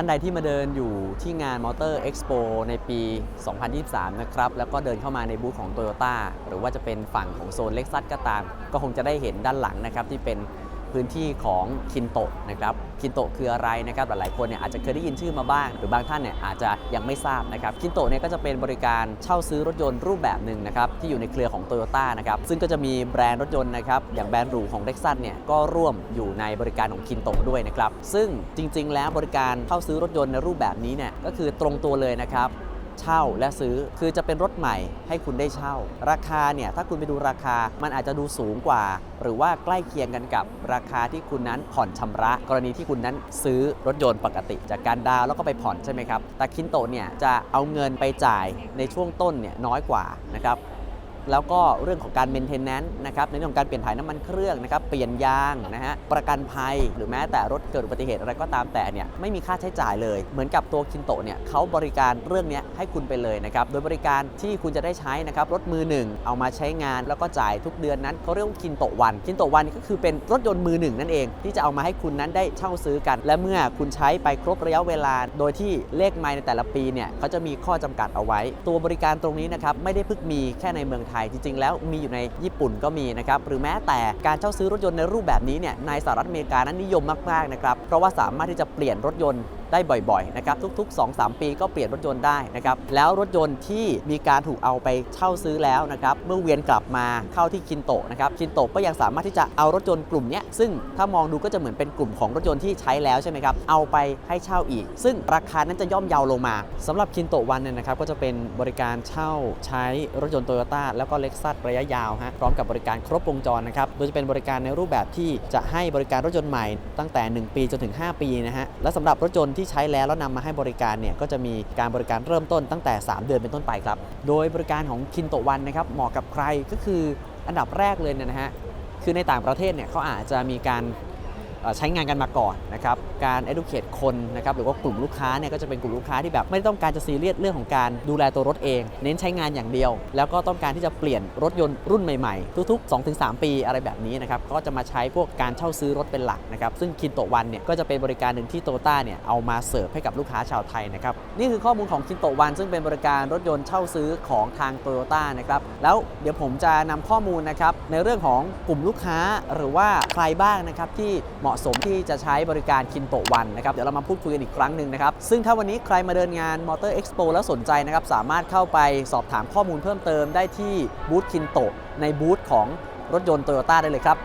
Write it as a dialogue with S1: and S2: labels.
S1: ท่านใดที่มาเดินอยู่ที่งาน Motor Expo ในปี 2023 นะครับ แล้วก็เดินเข้ามาในบูธของ Toyota หรือว่าจะเป็นฝั่งของโซนเล็กซัสก็ตาม ก็คงจะได้เห็นด้านหลังนะครับที่เป็น พื้นที่ของคินโตะนะครับคินโตะคืออะไรนะครับหลายๆคนเนี่ยอาจจะเคยได้ยินชื่อมาบ้าง หรือบางท่านเนี่ยอาจจะยังไม่ทราบนะครับคินโตะเนี่ยก็จะเป็นบริการเช่าซื้อรถยนต์รูปแบบหนึ่งนะครับที่อยู่ในเครือของ Toyota นะครับซึ่งก็จะมีแบรนด์รถยนต์นะครับอย่างแบรนด์หรูของ Lexus เนี่ยก็ร่วมอยู่ในบริการของคินโตะด้วยนะครับซึ่งจริง ๆ แล้วบริการเช่าซื้อรถยนต์ในรูปแบบนี้เนี่ยก็คือตรงตัวเลยนะครับ เช่าและซื้อ คือจะเป็นรถใหม่ให้คุณได้เช่า ราคาเนี่ยถ้าคุณไปดูราคามันอาจจะดูสูงกว่า หรือว่าใกล้เคียงกันกับราคาที่คุณนั้นผ่อนชำระ กรณีที่คุณนั้นซื้อรถยนต์ปกติ จากการดาวแล้วก็ไปผ่อนใช่ไหมครับแต่คินโตเนี่ยจะเอาเงินไปจ่ายในช่วงต้นเนี่ยน้อยกว่านะครับ แล้วก็เรื่องของการเมนเทนแนนซ์นะครับในเรื่องของการเปลี่ยนถ่ายน้ำมันเครื่องนะครับเปลี่ยนยางนะฮะประกันภัยหรือแม้แต่รถเกิดอุบัติเหตุอะไรก็ตามแต่เนี่ยไม่มีค่าใช้จ่ายเลย เหมือนกับตัวคินโตเนี่ยเขาบริการเรื่องนี้ให้คุณไปเลยนะครับโดยบริการที่คุณจะได้ใช้นะครับรถมือหนึ่งเอามาใช้งานแล้วก็จ่ายทุกเดือนนั้นเขาเรียกว่าคินโตวันคินโตวันก็คือเป็นรถยนต์มือหนึ่งนั่นเอง ที่จะเอามาให้คุณนั้นได้เช่าซื้อกัน และเมื่อคุณใช้ไปครบระยะเวลา โดยที่เลขไมล์ในแต่ละปีเนี่ยเขาจะมีข้อจำกัดเอาไว้ ตัวบริการตรงนี้นะครับไม่ได้เพิ่งมีแค่ในเมืองไทยจริง ๆ แล้วมีอยู่ในญี่ปุ่นก็มีนะครับหรือแม้แต่การเช่าซื้อรถยนต์ในรูปแบบนี้เนี่ยในสหรัฐอเมริกานั้นนิยมมากๆนะครับเพราะว่าสามารถที่จะเปลี่ยนรถยนต์ได้บ่อยๆนะครับทุก ๆ 2-3 ปีก็เปลี่ยนรถยนต์ได้นะครับแล้วรถยนต์ที่มีการถูกเอาไปเช่าซื้อแล้วนะครับเมื่อเวียนกลับมาเข้าที่คินโตะนะครับคินโตะก็ยังสามารถที่จะเอารถยนต์กลุ่มนี้ซึ่งถ้ามองดูก็จะเหมือนเป็นกลุ่มของรถยนต์ที่ใช้แล้วใช่ไหมครับเอาไปให้เช่าอีก ซึ่งราคานั้นจะย่อมเยาลงมาสำหรับคินโตะวันเนี่ยนะครับก็จะเป็นบริการเช่าใช้รถยนต์โตโยต้าแล้วก็เล็กซัสระยะยาวฮะพร้อมกับบริการครบวงจรนะครับโดยจะเป็นบริการในรูปแบบที่จะให้บริการรถยนต์ใหม่ตั้งแต่ 1 ปีจนถึง 5 ปีนะฮะและสำหรับรถยนต์ที่ใช้แล้วแล้วนำมาให้บริการเนี่ยก็จะมีการบริการเริ่มต้นตั้งแต่ 3 เดือนเป็นต้นไปครับ โดยบริการของคินโตวันนะครับเหมาะกับใครก็คืออันดับแรกเลยเนี่ยนะฮะคือในต่างประเทศเนี่ยเขาอาจจะมีการ ใช้งานกันมาก่อนนะครับการ educate คนนะครับหรือว่ากลุ่มลูกค้าเนี่ยก็จะเป็นกลุ่มลูกค้าที่แบบไม่ต้องการจะซีเรียสเรื่องของการดูแลตัวรถเอง เน้นใช้งานอย่างเดียว แล้วก็ต้องการที่จะเปลี่ยนรถยนต์รุ่นใหม่ๆ ทุกๆ 2-3 ปีอะไรแบบนี้นะครับก็จะมาใช้พวกการเช่าซื้อรถเป็นหลักนะครับซึ่งคินโตวันเนี่ยก็จะเป็นบริการหนึ่งที่โตโยต้าเนี่ยเอามาเสิร์ฟให้กับลูกค้าชาวไทยนะครับนี่คือข้อมูลของคินโตวันซึ่งเป็นบริการรถยนต์เช่าซื้อของทางโตโยต้านะครับแล้วเดี๋ยวผมจะนำข้อมูลนะครับในเรื่องของกลุ่มลูกค้าหรือว่าใครบ้างนะครับที่เหมาะสมที่จะใช้บริการคินโตวันนะครับเดี๋ยวเรามาพูดคุยกันอีกครั้งหนึ่งนะครับ ซึ่งถ้าวันนี้ใครมาเดินงาน Motor Expo แล้วสนใจนะครับ สามารถเข้าไปสอบถามข้อมูลเพิ่มเติมได้ที่บูธคินโตในบูธของรถยนต์โตโยต้าได้เลยครับ